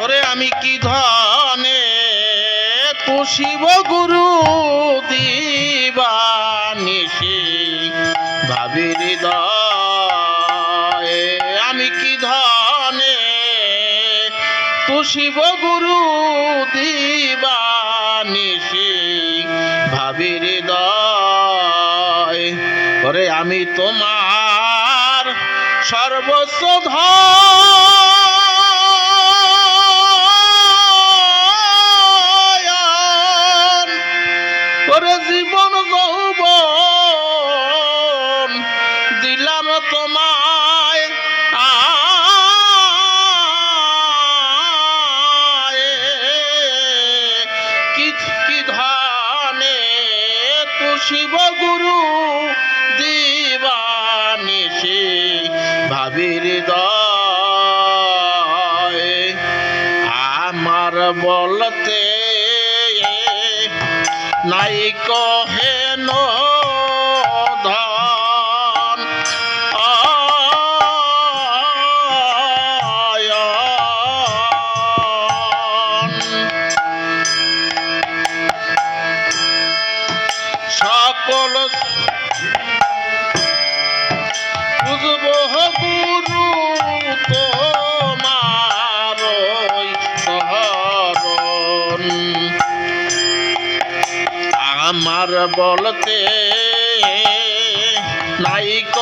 ওরে আমি কি ধনে শিব গুরু দিবানিষি ভাবি ভাবির আমি কি ধনে তু শিব গুরু দিবানিষি ভাবি হৃদয়? ওরে আমি তোমার সর্বস্ব ধন বলতে নাই কহে নয় আমার বলতে নাই ক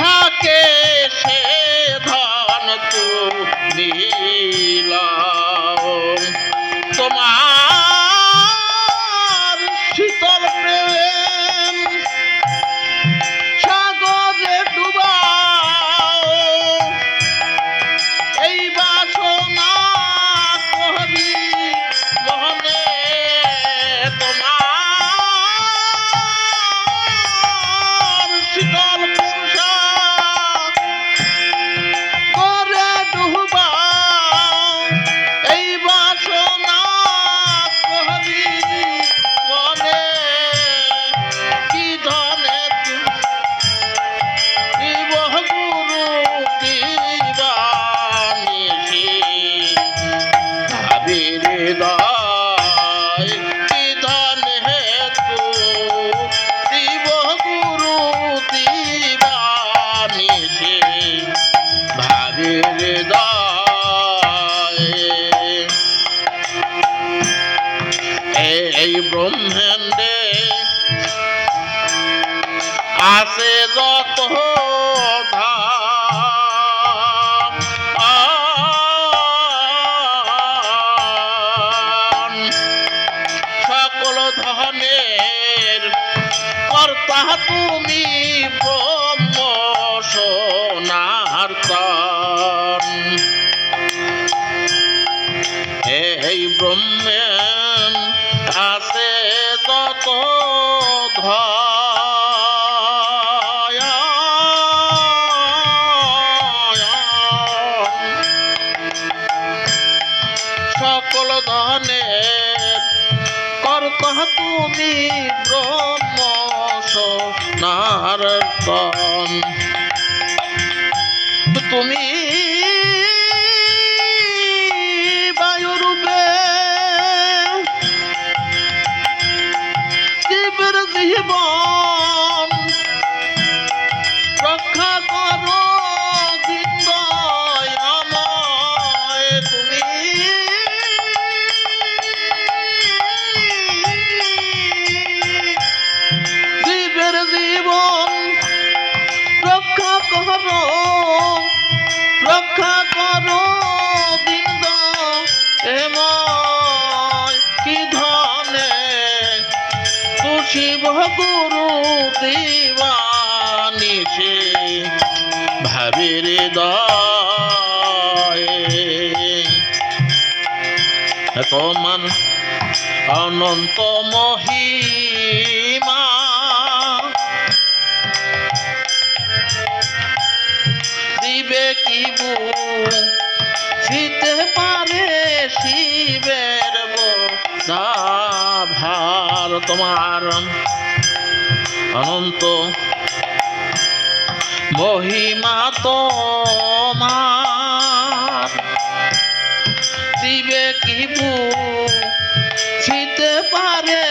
থাকে এই ব্রহ্মাণ্ডে আছে যত সকল ধনের কর্তা তুমি প্র ধনের কর্তা তুমি ব্রহ্ম নারতন তুমি শিব গুরু দিবানিসে ভাবির দয়ে। তোমার অনন্ত মহিমা তোমার অনন্ত মহিমা তোমার। দিবে কি শীতে পারে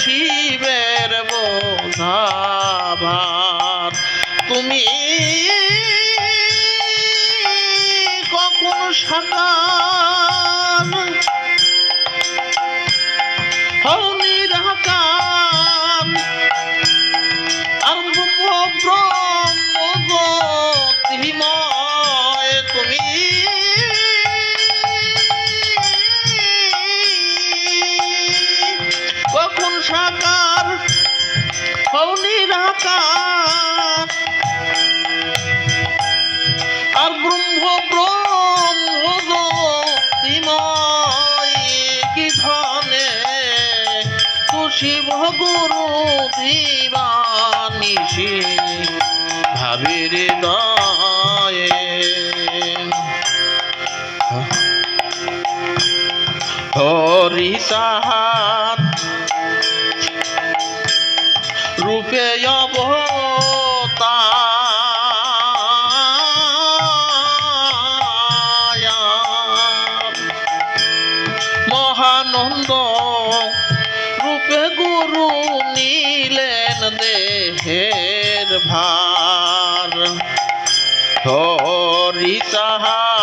শিবের বোঝা ভার তুমি কখন সাকার নিরাকার আর ব্রহ্ম ব্রহ্মজ্যোতিময় কি ধনে? শিব গুরু দিবানিসি ভাবির দয়ে হরি সাহাত রূপে অবতার। মহানন্দ রূপে গুরু নিলেন দেহের ভার। হরি সাহাত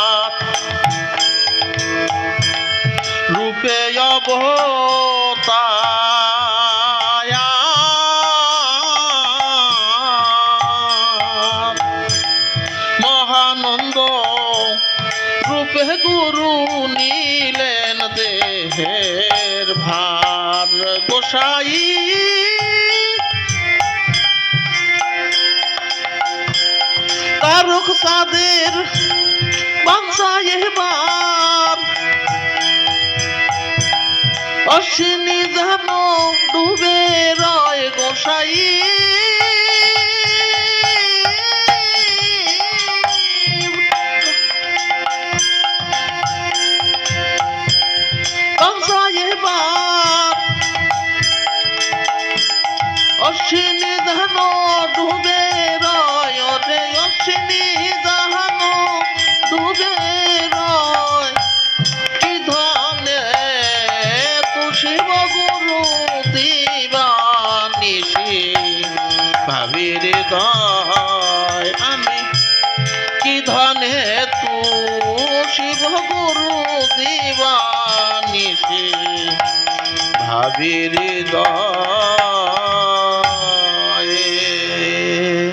মহানন্দ রূপে গুরু নিলেন দেহের ভার। গোসাই তারক সাদের বাংসায় অশ্বিনী যেন ডুবে রয় গোসাই। ভাবির